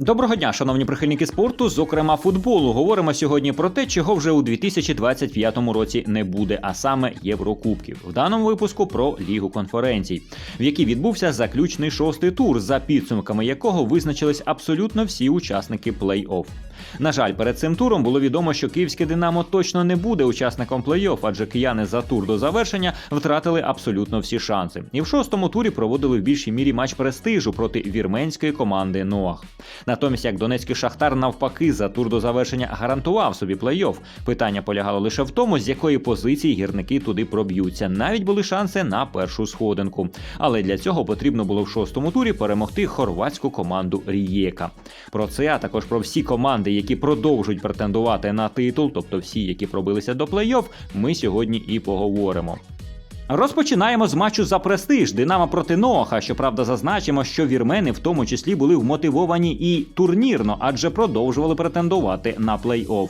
Доброго дня, шановні прихильники спорту, зокрема футболу. Говоримо сьогодні про те, чого вже у 2025 році не буде, а саме Єврокубків. В даному випуску про лігу конференцій, в якій відбувся заключний шостий тур, за підсумками якого визначились абсолютно всі учасники плей-офф. На жаль, перед цим туром було відомо, що київське Динамо точно не буде учасником плей-офф, адже кияни за тур до завершення втратили абсолютно всі шанси. І в шостому турі проводили в більшій мірі матч престижу проти вірменської команди Ноах. Натомість, як Донецький Шахтар навпаки за тур до завершення гарантував собі плей-офф. Питання полягало лише в тому, з якої позиції гірники туди проб'ються. Навіть були шанси на першу сходинку. Але для цього потрібно було в шостому турі перемогти хорватську команду Рієка. Про це, а також про всі команди, які продовжують претендувати на титул, тобто всі, які пробилися до плей-офф, ми сьогодні і поговоримо. Розпочинаємо з матчу за престиж Динамо проти Ноха. Щоправда, зазначимо, що вірмени в тому числі були вмотивовані і турнірно, адже продовжували претендувати на плей-офф.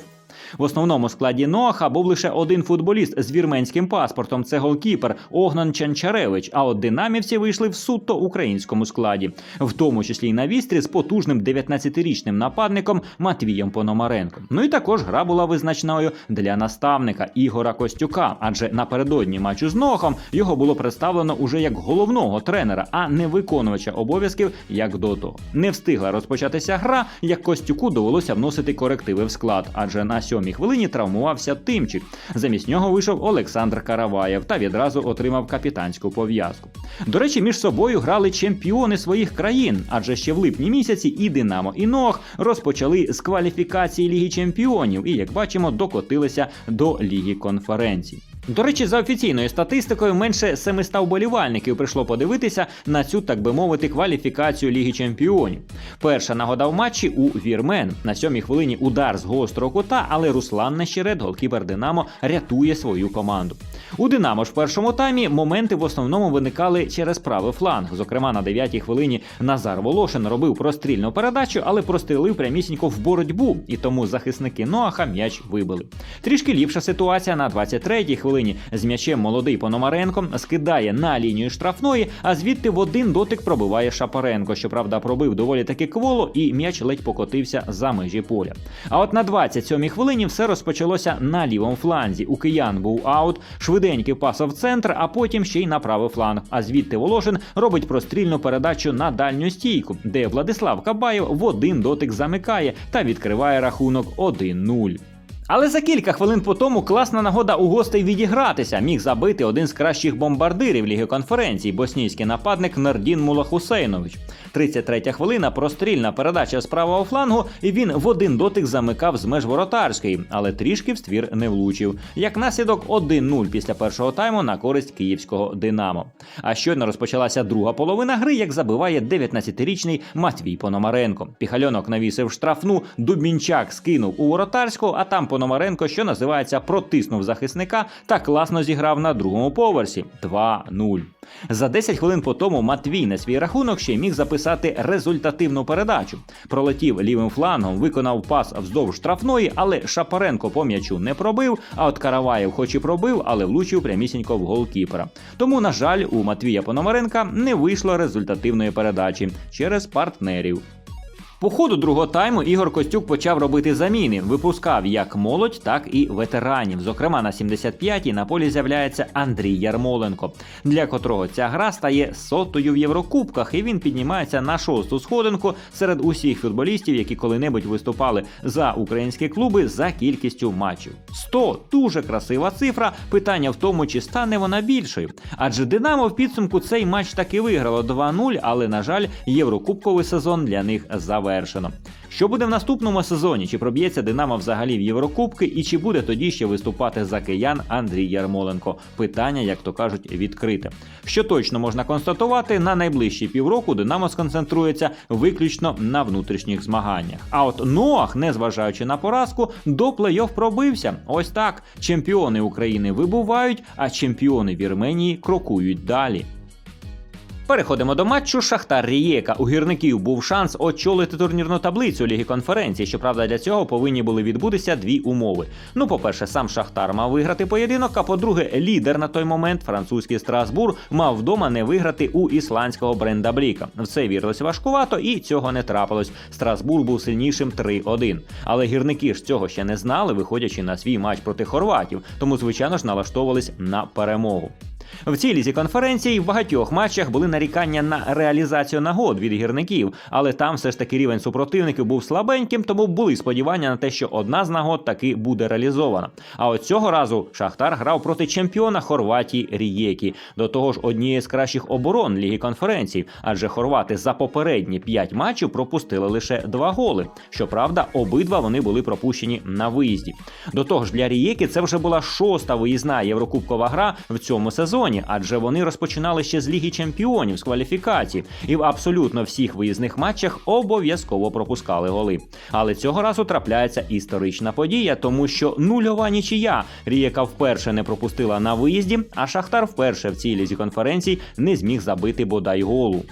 В основному складі Ноаха був лише один футболіст з вірменським паспортом. Це голкіпер Огнан Чанчаревич. А от динамівці вийшли в суто українському складі, в тому числі й на вістрі з потужним 19-річним нападником Матвієм Пономаренком. Ну і також гра була визначною для наставника Ігора Костюка, адже напередодні матчу з Нохом його було представлено уже як головного тренера, а не виконувача обов'язків як до того. Не встигла розпочатися гра, як Костюку довелося вносити корективи в склад, адже на сьомій хвилині травмувався Тимчик. Замість нього вийшов Олександр Караваєв та відразу отримав капітанську пов'язку. До речі, між собою грали чемпіони своїх країн, адже ще в липні місяці і Динамо, і Ног розпочали з кваліфікації Ліги Чемпіонів і, як бачимо, докотилися до Ліги конференцій. До речі, за офіційною статистикою, менше 700 вболівальників прийшло подивитися на цю, так би мовити, кваліфікацію Ліги Чемпіонів. Перша нагода в матчі у Вірмен. На сьомій хвилині удар з гострого кута, але Руслан Нещерет, голкіпер Динамо, рятує свою команду. У Динамо ж в першому таймі моменти в основному виникали через правий фланг. Зокрема, на 9-й хвилині Назар Волошин робив прострільну передачу, але прострілив прямісінько в боротьбу, і тому захисники Ноаха м'яч вибили. Трішки ліпша ситуація на 23-й хвилині. З м'ячем молодий Пономаренко скидає на лінію штрафної, а звідти в один дотик пробиває Шапаренко. Щоправда, пробив доволі таки кволо, і м'яч ледь покотився за межі поля. А от на 27-й хвилині все розпочалося на лівому фланзі. У киян був аут, швиденький пас центр, а потім ще й на правий фланг. А звідти Волошин робить прострільну передачу на дальню стійку, де Владислав Кабаєв в один дотик замикає та відкриває рахунок 1-0. Але за кілька хвилин по тому класна нагода у гостей відігратися міг забити один з кращих бомбардирів Ліги конференцій, боснійський нападник Нардін Мулахусейнович. 33 хвилина прострільна передача з правого флангу, і він в один дотик замикав з меж воротарської, але трішки в ствір не влучив. Як наслідок 1-0 після першого тайму на користь київського Динамо. А щойно розпочалася друга половина гри, як забиває 19-річний Матвій Пономаренко. Піхальонок навісив штрафну, Дубінчак скинув у воротарську, а там Пономаренко, що називається, протиснув захисника та класно зіграв на другому поверсі 2-0. За 10 хвилин по тому Матвій на свій рахунок ще міг записати результативну передачу. Пролетів лівим флангом, виконав пас вздовж штрафної, але Шапаренко по м'ячу не пробив. А от Караваєв, хоч і пробив, але влучив прямісінько в голкіпера. Тому, на жаль, у Матвія Пономаренка не вийшло результативної передачі через партнерів. По ходу другого тайму Ігор Костюк почав робити заміни. Випускав як молодь, так і ветеранів. Зокрема, на 75-й на полі з'являється Андрій Ярмоленко, для котрого ця гра стає сотою в Єврокубках, і він піднімається на шосту сходинку серед усіх футболістів, які коли-небудь виступали за українські клуби за кількістю матчів. 100 – дуже красива цифра. Питання в тому, чи стане вона більшою. Адже Динамо в підсумку цей матч таки виграло 2-0, але на жаль, єврокубковий сезон для них завершено. Що буде в наступному сезоні? Чи проб'ється Динамо взагалі в Єврокубки, і чи буде тоді ще виступати за киян Андрій Ярмоленко? Питання, як то кажуть, відкрите. Що точно можна констатувати, на найближчі півроку Динамо сконцентрується виключно на внутрішніх змаганнях. А от Ноах, незважаючи на поразку, до плей-офф пробився. Ось так. Чемпіони України вибувають, а чемпіони Вірменії крокують далі. Переходимо до матчу Шахтар Рієка. У гірників був шанс очолити турнірну таблицю Ліги конференції. Щоправда, для цього повинні були відбутися дві умови. Ну, по-перше, сам Шахтар мав виграти поєдинок. А по-друге, лідер на той момент, французький Страсбур, мав вдома не виграти у ісландського Бренда Бліка. В це вірилося важкувато, і цього не трапилось. Страсбур був сильнішим 3-1. Але гірники ж цього ще не знали, виходячи на свій матч проти хорватів. Тому, звичайно ж, налаштовувались на перемогу. В цій лізі конференції в багатьох матчах були нарікання на реалізацію нагод від гірників, але там все ж таки рівень супротивників був слабеньким, тому були сподівання на те, що одна з нагод таки буде реалізована. А от цього разу Шахтар грав проти чемпіона Хорватії Рієкі, до того ж однієї з кращих оборон ліги конференції, адже хорвати за попередні п'ять матчів пропустили лише два голи. Щоправда, обидва вони були пропущені на виїзді. До того ж, для Рієкі це вже була шоста виїзна єврокубкова гра в цьому сезоні адже вони розпочинали ще з Ліги Чемпіонів з кваліфікації і в абсолютно всіх виїзних матчах обов'язково пропускали голи. Але цього разу трапляється історична подія, тому що нульова нічия Ріяка вперше не пропустила на виїзді, а Шахтар вперше в цій лізі конференції не зміг забити бодай голу.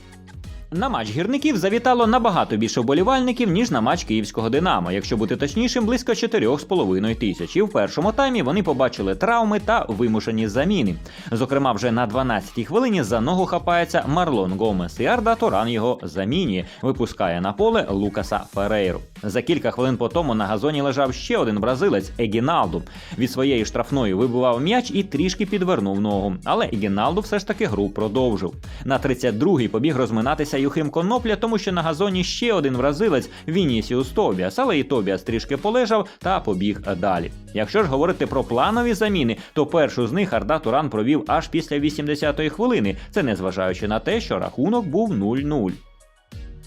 На матч гірників завітало набагато більше вболівальників, ніж на матч київського Динамо. Якщо бути точнішим, близько 4,5 тисяч. І в першому таймі вони побачили травми та вимушені заміни. Зокрема, вже на 12-й хвилині за ногу хапається Марлон Гомес, і Арда Туран його замінює, випускає на поле Лукаса Ферейру. За кілька хвилин по тому на газоні лежав ще один бразилець Егіналду. Від своєї штрафної вибивав м'яч і трішки підвернув ногу. Але Егіналду все ж таки гру продовжив. На 32-й побіг розминатися Юхим Конопля, тому що на газоні ще один вразилець Вінісіус Тобіас, але і Тобіас трішки полежав та побіг далі. Якщо ж говорити про планові заміни, то першу з них Арда Туран провів аж після 80-ї хвилини. Це незважаючи на те, що рахунок був 0-0.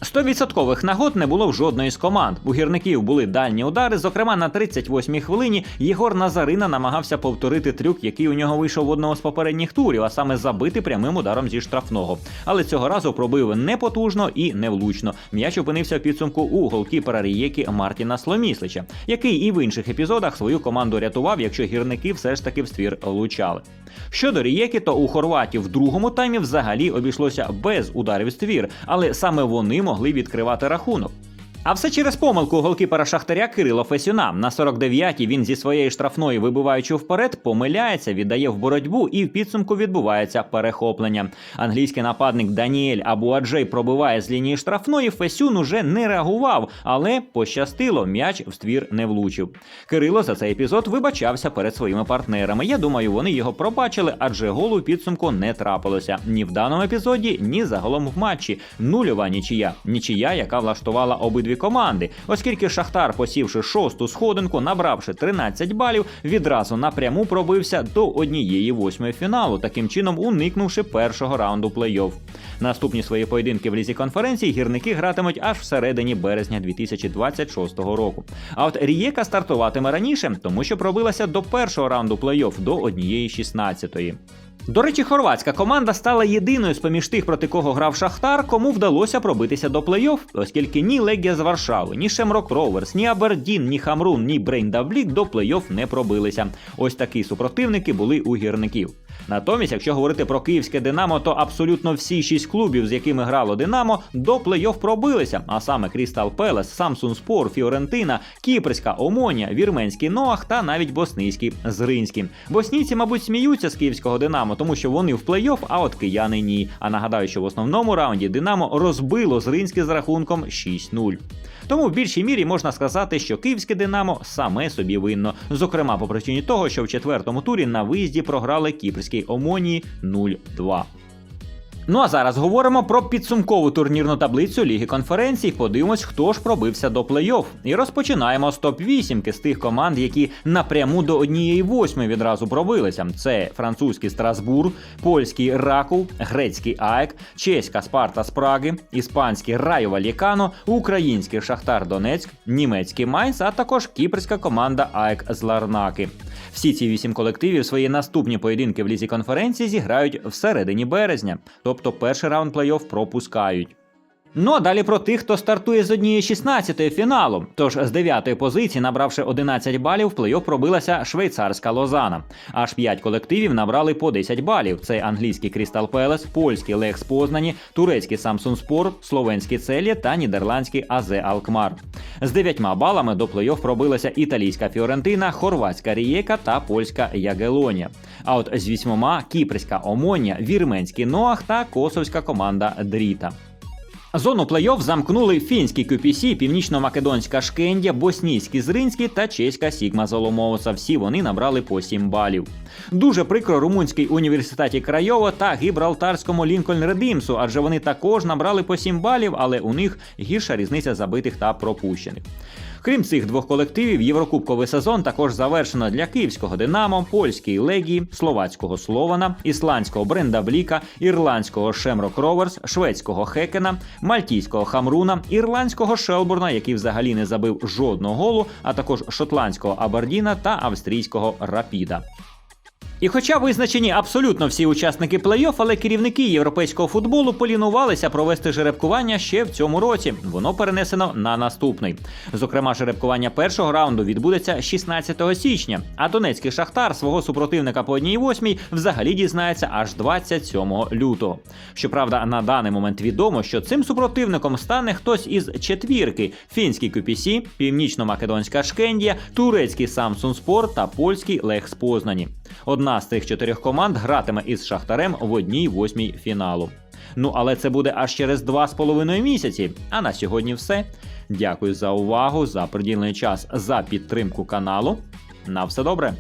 Стовідсоткових нагод не було в жодної з команд. У гірників були дальні удари. Зокрема, на 38-й хвилині Єгор Назарина намагався повторити трюк, який у нього вийшов в одного з попередніх турів, а саме забити прямим ударом зі штрафного. Але цього разу пробив не потужно і невлучно. М'яч опинився в підсумку у голкіпера Рієкі Мартіна Сломіслича, який і в інших епізодах свою команду рятував, якщо гірники все ж таки в ствір влучали. Щодо Рієкі, то у Хорватів в другому таймі взагалі обійшлося без ударів ствір, але саме вони могли відкривати рахунок. А все через помилку голкіпера Шахтаря Кирило Фесюна. На 49-й він зі своєї штрафної, вибиваючи вперед, помиляється, віддає в боротьбу і в підсумку відбувається перехоплення. Англійський нападник Даніель Абуаджей пробиває з лінії штрафної. Фесюн уже не реагував, але пощастило, м'яч в ствір не влучив. Кирило за цей епізод вибачався перед своїми партнерами. Я думаю, вони його пробачили, адже голу в підсумку не трапилося ні в даному епізоді, ні загалом в матчі. Нульова нічия. Нічия, яка влаштувала обидві команди, оскільки Шахтар, посівши шосту сходинку, набравши 13 балів, відразу напряму пробився до однієї восьмої фіналу, таким чином уникнувши першого раунду плей-офф. Наступні свої поєдинки в лізі конференції гірники гратимуть аж всередині березня 2026 року. А от Рієка стартуватиме раніше, тому що пробилася до першого раунду плей-офф до однієї 16-ї. До речі, хорватська команда стала єдиною з поміж тих, проти кого грав Шахтар, кому вдалося пробитися до плей-офф, оскільки ні Легія з Варшави, ні Шемрок Роверс, ні Абердін, ні Хамрун, ні Брейндаблік до плей-офф не пробилися. Ось такі супротивники були у гірників. Натомість, якщо говорити про київське Динамо, то абсолютно всі шість клубів, з якими грало Динамо, до плей-офф пробилися. А саме Крістал Пелес, Самсун Спор, Фіорентина, Кіпрська Омонія, Вірменський Ноах та навіть боснийський Зринський. Боснійці, мабуть, сміються з київського Динамо, тому що вони в плей-офф, а от кияни ні. А нагадаю, що в основному раунді Динамо розбило Зринське з рахунком 6-0. Тому в більшій мірі можна сказати, що київське Динамо саме собі винно. Зокрема, по причині того, що в четвертому турі на виїзді програли кіпрській Омонії 0-2. Ну а зараз говоримо про підсумкову турнірну таблицю Ліги конференцій. Подивимось, хто ж пробився до плей-офф. І розпочинаємо з топ-8 з тих команд, які напряму до однієї восьми відразу пробилися. Це французький Страсбур, польський Раков, грецький Аек, чеська Спарта з Праги, іспанський Райо Валікано, український Шахтар Донецьк, німецький Майнц, а також кіпрська команда Аек з Ларнаки. Всі ці вісім колективів свої наступні поєдинки в лізі конференції зіграють всередині березня, тобто перший раунд плей-офф пропускають. Ну а далі про тих, хто стартує з однієї 16-ї фіналу. Тож з 9-ї позиції, набравши 11 балів, в плей-офф пробилася швейцарська Лозана. Аж 5 колективів набрали по 10 балів. Це англійський Крістал Пелес, польський Лекс Познані, турецький Самсун Спорт, словенський Целє та нідерландський Азе Алкмар. З 9 балами до плей-офф пробилася італійська Фіорентина, хорватська Рієка та польська Ягелонія. А от з вісьмома кіпрська Омонія, вірменський Ноах та косовська команда Дріта. Зону плей-офф замкнули фінський QPC, північно-македонська Шкендя, боснійський Зринський та чеська Сігма Золомоуса. Всі вони набрали по 7 балів. Дуже прикро румунській університеті Крайово та гібралтарському Лінкольн Редимсу, адже вони також набрали по 7 балів, але у них гірша різниця забитих та пропущених. Крім цих двох колективів, єврокубковий сезон також завершено для київського Динамо, польської Легії, словацького Слована, ісландського Брендабліка, ірландського Шемрок Роверс, шведського Хекена, мальтійського Хамруна, ірландського Шелбурна, який взагалі не забив жодного голу, а також шотландського Абердіна та австрійського Рапіда. І хоча визначені абсолютно всі учасники плей-офф, але керівники європейського футболу полінувалися провести жеребкування ще в цьому році. Воно перенесено на наступний. Зокрема, жеребкування першого раунду відбудеться 16 січня, а донецький шахтар свого супротивника по одній восьмій взагалі дізнається аж 27 лютого. Щоправда, на даний момент відомо, що цим супротивником стане хтось із четвірки: фінський QPC, північно-македонська Шкендія, турецький Samsung Sport та польський Лехс Познані. Одна з цих чотирьох команд гратиме із Шахтарем в одній восьмій фіналу. Ну але це буде аж через два з половиною місяці. А на сьогодні все. Дякую за увагу, за приділений час, за підтримку каналу. На все добре.